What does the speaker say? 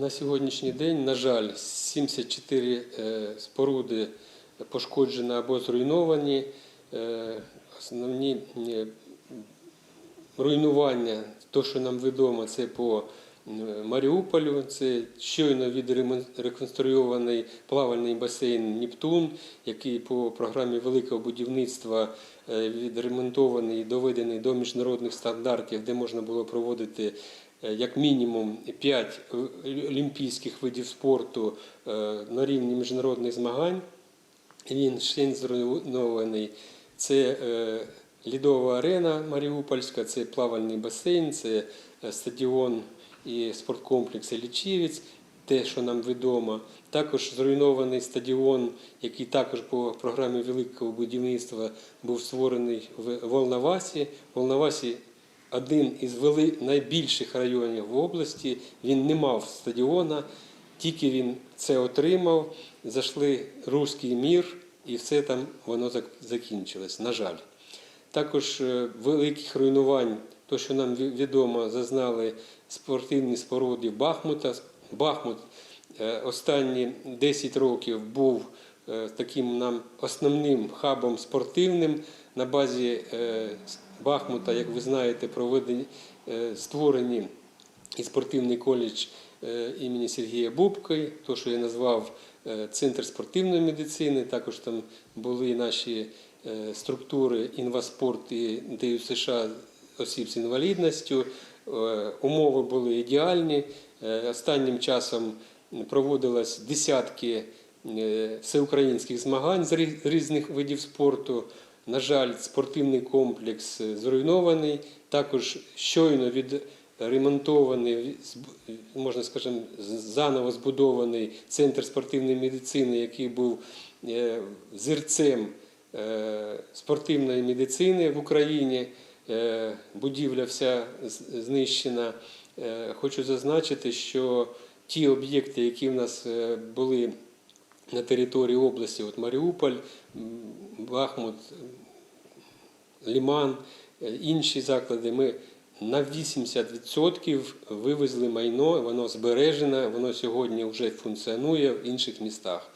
На сьогоднішній день, на жаль, 74 е, споруди пошкоджені або зруйновані. Е, Основні е, руйнування, то, що нам відомо, це по Маріуполю, це щойно відреконструйований плавальний басейн Нептун, який по програмі великого будівництва відремонтований і доведений до міжнародних стандартів, де можна було проводити як мінімум 5 олімпійських видів спорту е, на рівні міжнародних змагань. Він ще зруйнований. Це е, лідова арена Маріупольська, це плавальний басейн, це е, стадіон і спорткомплекс Лічівець, те, що нам відомо. Також зруйнований стадіон, який також по програмі великого будівництва був створений в Волновасі. Волновасі один із вели... найбільших районів в області. Він не мав стадіона, тільки він це отримав. Зайшли руський мір, і все там воно закінчилось, на жаль. Також е, великих руйнувань, то, що нам відомо, зазнали спортивні споруди Бахмута. Бахмут останні 10 років був е, таким нам основним хабом спортивним. На базі е, Бахмута, як ви знаєте, проведені е, створені і спортивний коледж е, імені Сергія Бубки, то, що я назвав е, Центр спортивної медицини. Також там були наші е, структури інваспорт і ДЮ США осіб з інвалідністю. Е, Умови були ідеальні. Е, Останнім часом проводилось десятки е, всеукраїнських змагань з різних видів спорту. На жаль, спортивний комплекс зруйнований. Також щойно відремонтований, можна скажімо, заново збудований центр спортивної медицини, який був е, зірцем е, спортивної медицини в Україні. Будівля вся знищена. Хочу зазначити, що ті об'єкти, які в нас е, були на території області, от Маріуполь, Бахмут, Ліман, е, інші заклади, ми на 80% вивезли майно, воно збережене, воно сьогодні вже функціонує в інших містах.